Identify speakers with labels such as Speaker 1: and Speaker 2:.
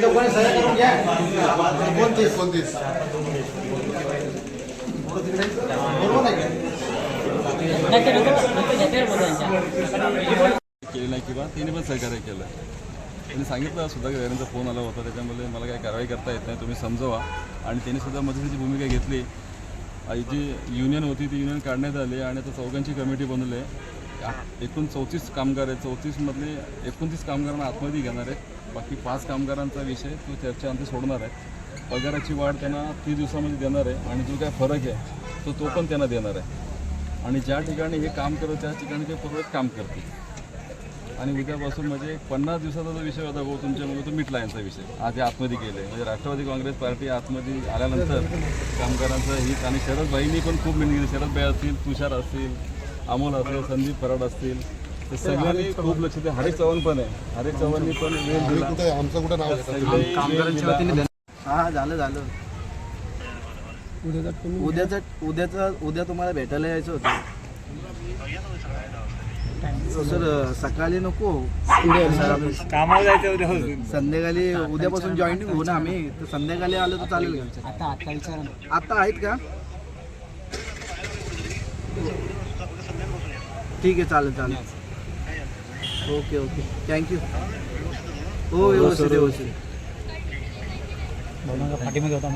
Speaker 1: लोकांनी सह्या करून घ्या. बरोबर आहे?
Speaker 2: केली नाही किंवा त्यांनी पण सहकार्य केलं. त्यांनी सांगितलं सुद्धा की यांचा फोन आला होता त्याच्यामुळे मला काही कारवाई करता येत नाही तुम्ही समजवा. आणि त्यांनी सुद्धा मदतीची भूमिका घेतली. आणि जी युनियन होती ती युनियन काढण्यात आली आणि आता चौघांची कमिटी बनवली. आहे एकूण चौतीस कामगार आहेत. चौतीसमधले एकोणतीस कामगारांना आतमध्ये घेणार आहेत. बाकी पाच कामगारांचा विषय तो चर्चेअंती सोडणार आहे. पगाराची वाढ त्यांना तीस दिवसामध्ये देणार आहे आणि जो काय फरक आहे तो तो पण त्यांना देणार आहे. आणि ज्या ठिकाणी हे काम करत त्या ठिकाणी ते पूर्वक काम करतील. आणि उद्यापासून म्हणजे पन्नास दिवसाचा जो विषय होता भाऊ तुमच्यामुळे तो मिटला यांचा विषय. आज आतमध्ये गेले म्हणजे राष्ट्रवादी काँग्रेस पार्टी आतमध्ये आल्यानंतर कामगारांचं हित आणि शरदभाईंनी पण खूप मेहनत केली. शरदभाई असतील तुषार असतील अमोल असेल संदीप फराड असतील सगळ्यांनी खूप लक्ष दिलं. हरेक चव्हाण पण आहे. हरेक चव्हाणनी पण वेळ दिला.
Speaker 3: कुठे आमचं कुठं नाव.
Speaker 4: हा झालं झालं. उद्याचं उद्याचं उद्या तुम्हाला भेटायला यायचं होतं. सर सकाळी नको.
Speaker 5: कामाला जायचं उद्या.
Speaker 4: संध्याकाळी उद्यापासून जॉईनिंग होऊ ना आम्ही. तर संध्याकाळी आलं तर चालेल का.
Speaker 6: आता
Speaker 4: आहेत का? ठीक आहे चालेल चालेल. Okay okay. थँक्यू हो व्यवस्थित व्यवस्थित.
Speaker 6: भाऊ नका पाठीमध्ये होता